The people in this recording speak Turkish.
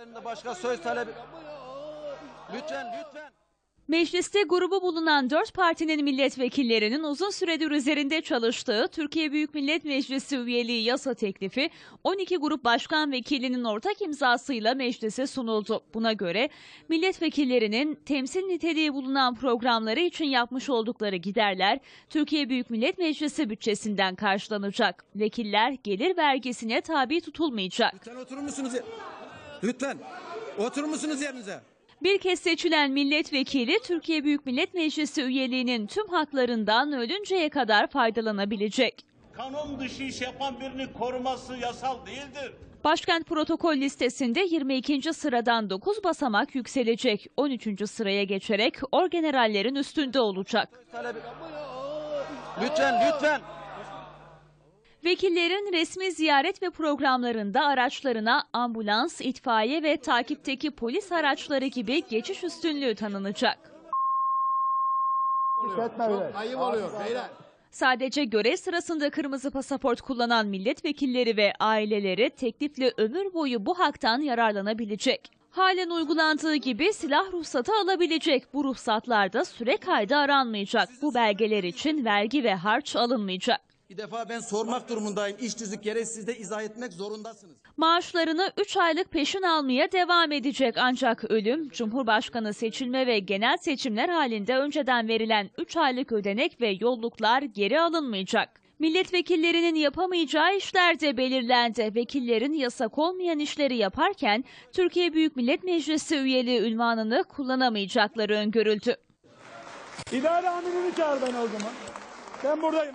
Üzerinde başka söz talebi. Lütfen lütfen. Mecliste grubu bulunan dört partinin milletvekillerinin uzun süredir üzerinde çalıştığı Türkiye Büyük Millet Meclisi üyeliği yasa teklifi 12 grup başkan vekilinin ortak imzasıyla meclise sunuldu. Buna göre milletvekillerinin temsil niteliği bulunan programları için yapmış oldukları giderler Türkiye Büyük Millet Meclisi bütçesinden karşılanacak. Vekiller gelir vergisine tabi tutulmayacak. Lütfen oturur musunuz? Lütfen. Oturur musunuz yerinize? Bir kez seçilen milletvekili Türkiye Büyük Millet Meclisi üyeliğinin tüm haklarından ölünceye kadar faydalanabilecek. kanun dışı iş yapan birini koruması yasal değildir. Başkent protokol listesinde 22. sıradan 9 basamak yükselecek. 13. sıraya geçerek orgenerallerin üstünde olacak. Lütfen lütfen. Vekillerin resmi ziyaret ve programlarında araçlarına ambulans, itfaiye ve takipteki polis araçları gibi geçiş üstünlüğü tanınacak. Ayıp oluyor beyler. Sadece görev sırasında kırmızı pasaport kullanan milletvekilleri ve aileleri teklifle ömür boyu bu haktan yararlanabilecek. Halen uygulandığı gibi silah ruhsatı alabilecek. Bu ruhsatlarda süre kaydı aranmayacak. Bu belgeler için vergi ve harç alınmayacak. Bir defa ben sormak durumundayım. İş tüzük gereği siz de izah etmek zorundasınız. Maaşlarını 3 aylık peşin almaya devam edecek ancak ölüm, Cumhurbaşkanı seçilme ve genel seçimler halinde önceden verilen 3 aylık ödenek ve yolluklar geri alınmayacak. Milletvekillerinin yapamayacağı işler de belirlendi. Vekillerin yasak olmayan işleri yaparken Türkiye Büyük Millet Meclisi üyeliği ünvanını kullanamayacakları öngörüldü. İdare amirini çağır beni o zaman. Ben buradayım.